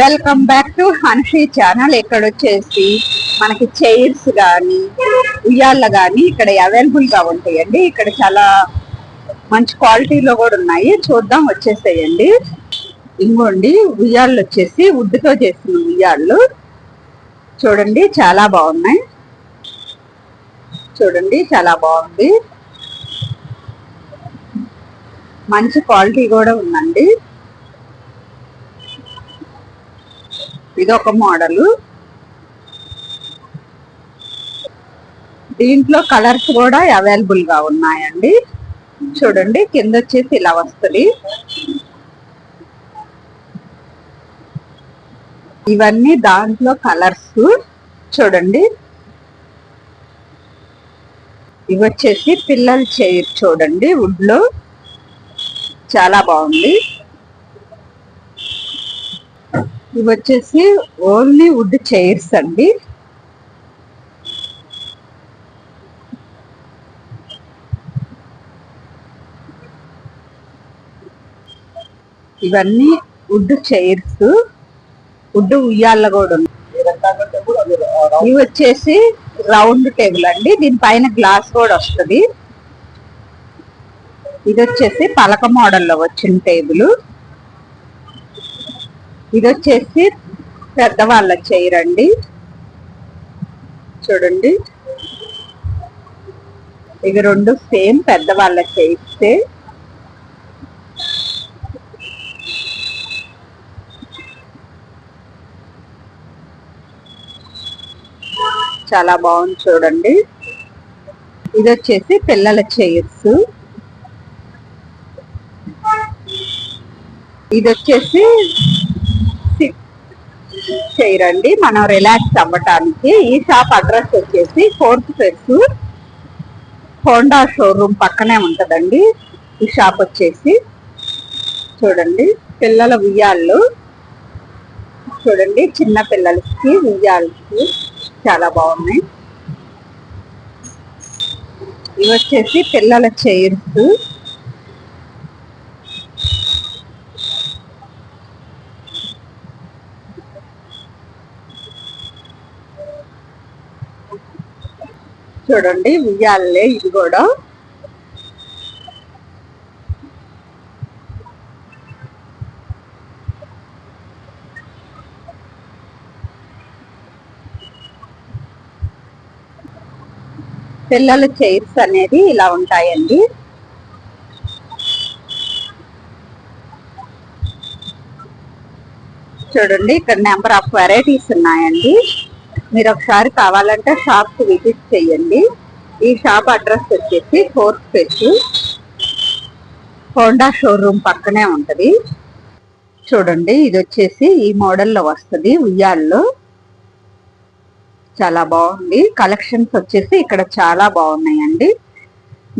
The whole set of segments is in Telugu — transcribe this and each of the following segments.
Welcome back to Hanshi channel ఇక్కడ వచ్చేసి మనకి చైర్స్ కానీ ఉయ్యాళ్ళ కానీ ఇక్కడ అవైలబుల్గా ఉంటాయండి. ఇక్కడ చాలా మంచి క్వాలిటీలో కూడా ఉన్నాయి. చూద్దాం వచ్చేసేయండి. ఇంకోండి ఉయ్యాళ్ళు వచ్చేసి wood చేసిన ఉయ్యాళ్ళు. చూడండి చాలా బాగున్నాయి. చూడండి చాలా బాగుంది. మంచి క్వాలిటీ కూడా ఉందండి. ఇది ఒక మోడల్. దీంట్లో కలర్స్ కూడా అవైలబుల్గా ఉన్నాయండి. చూడండి కింద వచ్చేసి ఇలా వస్తుంది. ఇవన్నీ దాంట్లో కలర్స్. చూడండి. ఇవి వచ్చేసి పిల్లల చైర్ చూడండి వుడ్లో చాలా బాగుంది. ఇవి వచ్చేసి ఓన్లీ వుడ్ చైర్స్ అండి. ఇవన్నీ వుడ్ చైర్స్. వుడ్ ఉయ్యాల కూడా ఉన్నాయి. ఇవి వచ్చేసి రౌండ్ టేబుల్ అండి. దీనిపైన గ్లాస్ కూడా వస్తుంది. ఇది వచ్చేసి పలక మోడల్లో వచ్చిన టేబుల్. ఇది వచ్చేసి పెద్దవాళ్ళ చైర్ అండి చూడండి. ఇవి రెండు సేమ్ పెద్దవాళ్ళ చైర్స్ చాలా బాగుంది చూడండి. ఇది వచ్చేసి పిల్లల చైర్స్. ఇది వచ్చేసి చేయరండి. అండి మనం రిలాక్స్ అవ్వటానికి ఈ షాప్ అడ్రస్ వచ్చేసి ఫోర్త్ ఫెస్ హోండా షోరూమ్ పక్కనే ఉంటుందండి. ఈ షాప్ వచ్చేసి చూడండి పిల్లల ఉయ్యాళ్ళు చూడండి చిన్న పిల్లలకి ఉయ్యాలకి చాలా బాగున్నాయి. ఇవి వచ్చేసి పిల్లల చైర్స్. చూడండి ఉయ్యాలే ఇది కూడా. పిల్లల చైర్స్ అనేది ఇలా ఉంటాయండి. చూడండి ఇక్కడ నెంబర్ ఆఫ్ వెరైటీస్ ఉన్నాయండి. మీరు ఒకసారి కావాలంటే షాప్కి విజిట్ చేయండి. ఈ షాప్ అడ్రస్ వచ్చేసి ఫోర్త్ ఫెస్ హోండా షోరూమ్ పక్కనే ఉంటుంది. చూడండి ఇది వచ్చేసి ఈ మోడల్లో వస్తుంది ఉయ్యాల్లో. చాలా బాగుంది. కలెక్షన్స్ వచ్చేసి ఇక్కడ చాలా బాగున్నాయండి.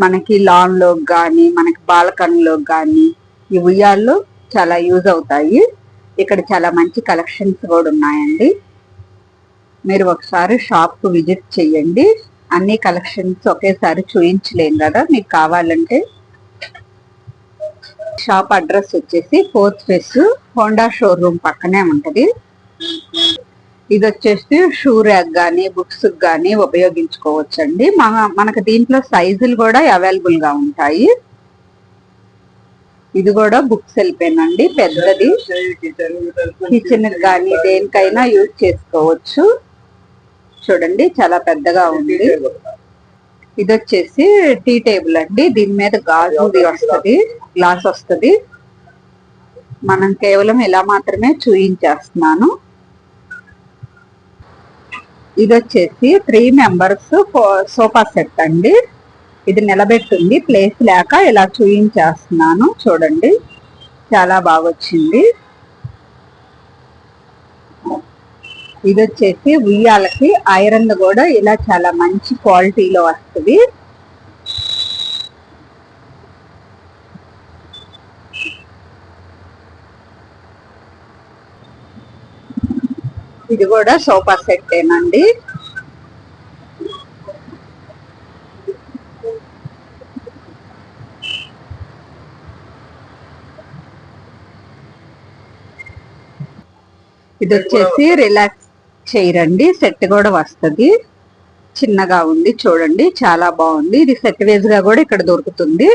మనకి లాన్లో కానీ మనకి బాల్కన్లో కానీ ఈ ఉయ్యాల్లో చాలా యూజ్ అవుతాయి. ఇక్కడ చాలా మంచి కలెక్షన్స్ కూడా ఉన్నాయండి. మీరు ఒకసారి షాప్కు విజిట్ చేయండి అన్ని కలెక్షన్స్ ఒకేసారి చూయించలేం కదా మీకు కావాలంటే. షాప్ అడ్రస్ వచ్చేసి ఫోర్త్ ఫేస్ హోండా షోరూమ్ పక్కనే ఉంటుంది. ఇది వచ్చేసి షూ ర్యాక్ కానీ బుక్స్ కానీ ఉపయోగించుకోవచ్చండి. మన మనకు దీంట్లో సైజులు కూడా అవైలబుల్గా ఉంటాయి. ఇది కూడా బుక్స్ వెళ్ళిపోయినండి పెద్దది. కిచెన్ కానీ దేనికైనా యూజ్ చేసుకోవచ్చు. చూడండి చాలా పెద్దగా ఉంది. ఇది వచ్చేసి టీ టేబుల్ అండి. దీని మీద గాజుది వస్తుంది గ్లాస్ వస్తుంది. మనం కేవలం ఇలా మాత్రమే చూయించేస్తున్నాను. ఇది వచ్చేసి త్రీ మెంబర్స్ సోఫా సెట్ అండి. ఇది నిలబెట్టింది ప్లేస్ లేక ఇలా చూయించేస్తున్నాను. చూడండి చాలా బాగా వచ్చింది ఇది వచ్చేసి ఉయ్యాలకి. ఐరన్ కూడా ఇలా చాలా మంచి క్వాలిటీలో వస్తుంది. ఇది కూడా సోఫా సెట్ ఏనండి. ఇది వచ్చేసి రిలాక్స్ చేయరండి. సెట్ కూడా వస్తుంది. చిన్నగా ఉంది చూడండి. చాలా బాగుంది. ఇది సెట్ వేజ్గా కూడా ఇక్కడ దొరుకుతుంది.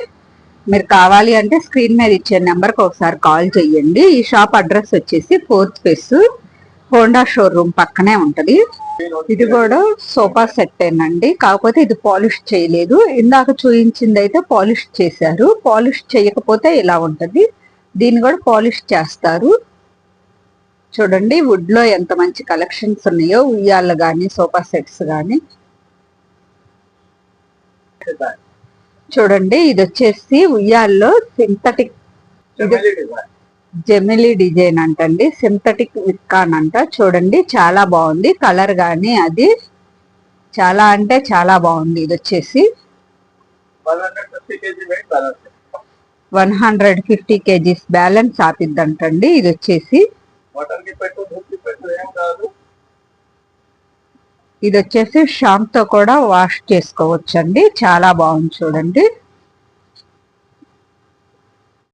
మీరు కావాలి అంటే స్క్రీన్ మీద ఇచ్చే నెంబర్కి ఒకసారి కాల్ చేయండి ఈ షాప్ అడ్రస్ వచ్చేసి ఫోర్త్ ఫేస్ హోండా షోరూమ్ పక్కనే ఉంటుంది. ఇది కూడా సోఫా సెట్ ఏనండి కాకపోతే ఇది పాలిష్ చేయలేదు. ఇందాక చూయించింది అయితే పాలిష్ చేశారు. పాలిష్ చేయకపోతే ఇలా ఉంటుంది. దీన్ని కూడా పాలిష్ చేస్తారు. చూడండి వుడ్లో ఎంత మంచి కలెక్షన్స్ ఉన్నాయో ఉయ్యాలు గాని సోఫా సెట్స్ గాని. చూడండి ఇది వచ్చేసి ఉయ్యాల్లో సింథటిక్ జెమిలీ డిజైన్ అంటండి సింథటిక్ విక్కాన్ అంట. చూడండి చాలా బాగుంది. కలర్ గాని అది చాలా అంటే చాలా బాగుంది. ఇది వచ్చేసి one hundred fifty kgs balance ఆపిద్దంటండి. ఇది వచ్చేసి ఇది వచ్చేసి షాంప్తో కూడా వాష్ చేసుకోవచ్చండి. చాలా బాగుంది చూడండి.